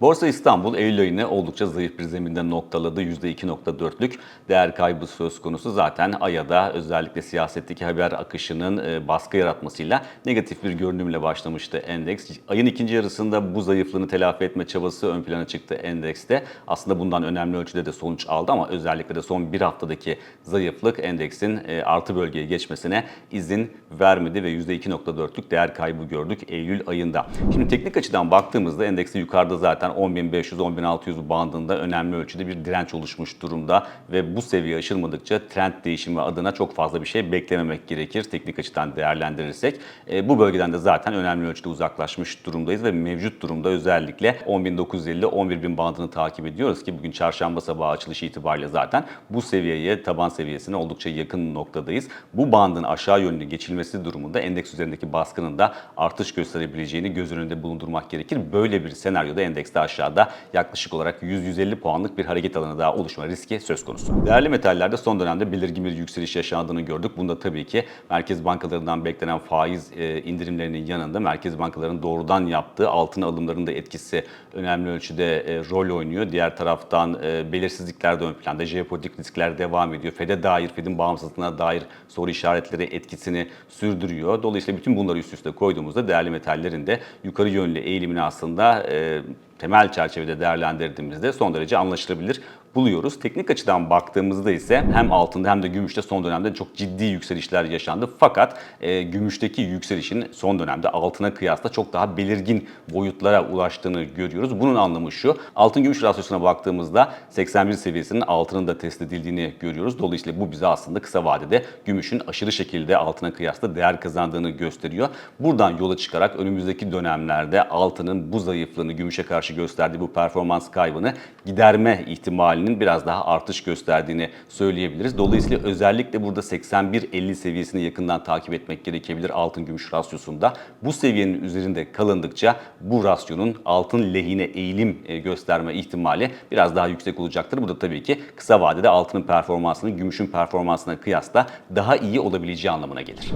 Borsa İstanbul Eylül ayını oldukça zayıf bir zeminde noktaladı. %2.4'lük değer kaybı söz konusu. Zaten aya özellikle siyasetteki haber akışının e, baskı yaratmasıyla negatif bir görünümle başlamıştı endeks. Ayın ikinci yarısında bu zayıflığını telafi etme çabası ön plana çıktı endekste. Aslında bundan önemli ölçüde de sonuç aldı ama özellikle de son bir haftadaki zayıflık endeksin e, artı bölgeye geçmesine izin vermedi ve %2.4'lük değer kaybı gördük Eylül ayında. Şimdi teknik açıdan baktığımızda endekste yukarıda zaten 10.500-10.600 bandında önemli ölçüde bir direnç oluşmuş durumda ve bu seviye aşılmadıkça trend değişimi adına çok fazla bir şey beklememek gerekir teknik açıdan değerlendirirsek. E, bu bölgeden de zaten önemli ölçüde uzaklaşmış durumdayız ve mevcut durumda özellikle 10.950-11.000 bandını takip ediyoruz ki bugün çarşamba sabahı açılış itibariyle zaten bu seviyeye, taban seviyesine oldukça yakın noktadayız. Bu bandın aşağı yönlü geçilmesi durumunda endeks üzerindeki baskının da artış gösterebileceğini göz önünde bulundurmak gerekir. Böyle bir senaryoda endekste aşağıda yaklaşık olarak 100-150 puanlık bir hareket alanı daha oluşma riski söz konusu. Değerli metallerde son dönemde belirgin bir yükseliş yaşandığını gördük. Bunda tabii ki merkez bankalarından beklenen faiz e, indirimlerinin yanında merkez bankalarının doğrudan yaptığı altın alımlarının da etkisi önemli ölçüde e, rol oynuyor. Diğer taraftan e, belirsizlikler de ön planda, jeopolitik riskler devam ediyor. Fed'e dair, Fed'in bağımsızlığına dair soru işaretleri etkisini sürdürüyor. Dolayısıyla bütün bunları üst üste koyduğumuzda değerli metallerin de yukarı yönlü eğilimini aslında temel çerçevede değerlendirdiğimizde son derece anlaşılabilir buluyoruz. Teknik açıdan baktığımızda ise hem altında hem de gümüşte son dönemde çok ciddi yükselişler yaşandı. Fakat e, gümüşteki yükselişin son dönemde altına kıyasla çok daha belirgin boyutlara ulaştığını görüyoruz. Bunun anlamı şu. Altın gümüş rasyosuna baktığımızda 81 seviyesinin altının da test edildiğini görüyoruz. Dolayısıyla bu bize aslında kısa vadede gümüşün aşırı şekilde altına kıyasla değer kazandığını gösteriyor. Buradan yola çıkarak önümüzdeki dönemlerde altının bu zayıflığını gümüşe karşı gösterdiği bu performans kaybını giderme ihtimalini biraz daha artış gösterdiğini söyleyebiliriz. Dolayısıyla özellikle burada 81-50 seviyesini yakından takip etmek gerekebilir altın gümüş rasyosunda. Bu seviyenin üzerinde kalındıkça bu rasyonun altın lehine eğilim e, gösterme ihtimali biraz daha yüksek olacaktır. Bu da tabii ki kısa vadede altının performansının gümüşün performansına kıyasla daha iyi olabileceği anlamına gelir.